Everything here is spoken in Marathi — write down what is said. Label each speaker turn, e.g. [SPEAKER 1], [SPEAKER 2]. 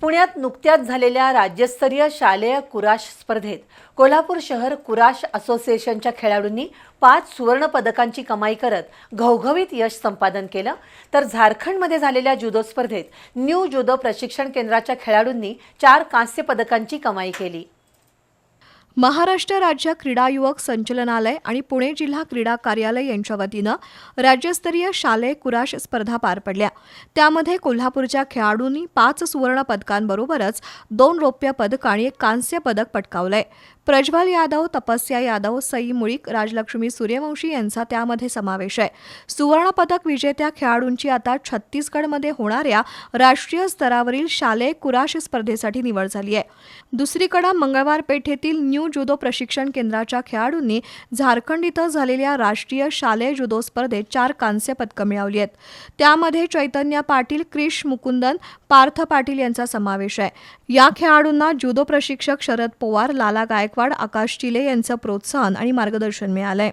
[SPEAKER 1] पुण्यात नुकत्याच झालेल्या राज्यस्तरीय शालेय कुराश स्पर्धेत कोल्हापूर शहर कुराश असोसिएशनच्या खेळाडूंनी पाच सुवर्ण पदकांची कमाई करत घवघवीत यश संपादन केलं. तर झारखंडमध्ये झालेल्या जुदो स्पर्धेत न्यू जुदो प्रशिक्षण केंद्राच्या खेळाडूंनी चार कांस्य पदकांची कमाई केली.
[SPEAKER 2] महाराष्ट्र राज्य क्रीडा युवक संचलनालय आणि पुणे जिल्हा क्रीडा कार्यालय यांच्या वतीनं राज्यस्तरीय शालेय कुराश स्पर्धा पार पडल्या. त्यामध्ये कोल्हापूरच्या खेळाडूंनी पाच सुवर्ण पदकांबरोबरच दोन रौप्य पदक आणि एक कांस्य पदक पटकावलंय. प्रज्वल यादव तपस्या यादव सई मुळीक राजलक्ष्मी सूर्यवंशी यांचा त्यामध्ये समावेश आहे. सुवर्ण पदक विजेत्या खेळाडूंची आता छत्तीसगडमध्ये होणाऱ्या राष्ट्रीय स्तरावरील शालेय कुराश स्पर्धेसाठी निवड झाली आहे. दुसरीकडे मंगळवार पेठेतील न्यू जुदो प्रशिक्षण केंद्राच्या खेळाडूंनी झारखंड इथं झालेल्या राष्ट्रीय शालेय जुदो स्पर्धेत चार कांस्य पदकं मिळवली आहेत. त्यामध्ये चैतन्य पाटील क्रिश मुकुंदन पार्थ पाटील यांचा समावेश आहे. या खेळाडूंना जुदो प्रशिक्षक शरद पवार लाला गायकवाड आकाश चिले यांचं प्रोत्साहन आणि मार्गदर्शन मिळालंय.